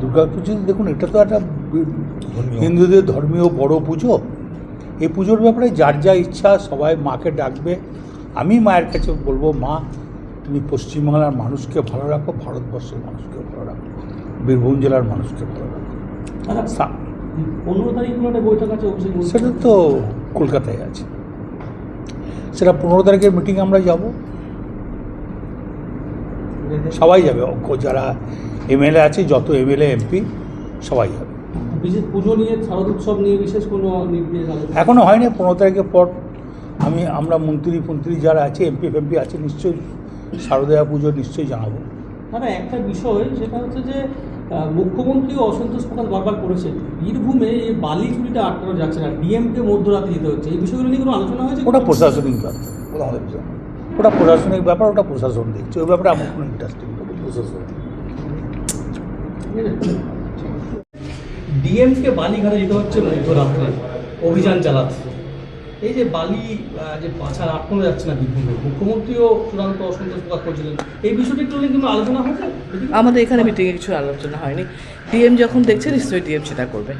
দুর্গা পুজো দেখুন এটা তো একটা হিন্দুদের ধর্মীয় বড় পুজো। এই পুজোর ব্যাপারে যার যা ইচ্ছা সবাই মাকে ডাকবে। আমি মায়ের কাছে বলব মা তুমি পশ্চিমবাংলার মানুষকে ভালো রাখো ভারতবর্ষের মানুষকে ভালো রাখো বীরভূম জেলার মানুষকে ভালো রাখো। বলছে। সেটা তো কলকাতায় আছে। সেটা পনেরো তারিখের মিটিং আমরা যাব। সবাই যাবে যারা এমএলএ আছে যত এমএলএ এমপি সবাই হবে। বিশেষ পুজো নিয়ে শারদ উৎসব নিয়ে বিশেষ কোনো নির্দেশ এখনও হয়নি পনেরো তারিখের পর আমি আমরা মন্ত্রী ফন্ত্রী যারা আছে এমপি ফেমপি আছে নিশ্চয়ই শারদীয়া পুজো নিশ্চয়ই জানাব। দাদা একটা বিষয় সেটা হচ্ছে যে আহ, মুখ্যমন্ত্রীও অসন্তোষ প্রকাশ বারবার করেছেন। বীরভূমে এই বালি চুরিটা আটকানো যাচ্ছে না ডিএমকে মধ্যরাতে যেতে হচ্ছে। এই বিষয়গুলো নিয়ে কোনো আলোচনা হয়েছে? ওটা প্রশাসনিক ব্যাপার। ওটা আমাদের ওটা প্রশাসনিক ব্যাপার ওটা প্রশাসন দেখছে। ওই ব্যাপারে আমার কোনো ইন্টারেস্টিং প্রশাসন ডিএমকে বালিঘাটে যেতে হচ্ছে মধ্যরাত্রে অভিযান চালাতে এই যে বালি যে পাচার আটকানো যাচ্ছে না বীরভূমে মুখ্যমন্ত্রীও চূড়ান্ত অসন্তোষ প্রকাশ করছিলেন। এই বিষয়টি একটু নিয়ে কোনো আলোচনা হয়েছে আমাদের এখানে মিটিংয়ে কিছু আলোচনা হয়নি। ডিএম যখন দেখছে, নিশ্চয়ই ডিএম সেটা করবে।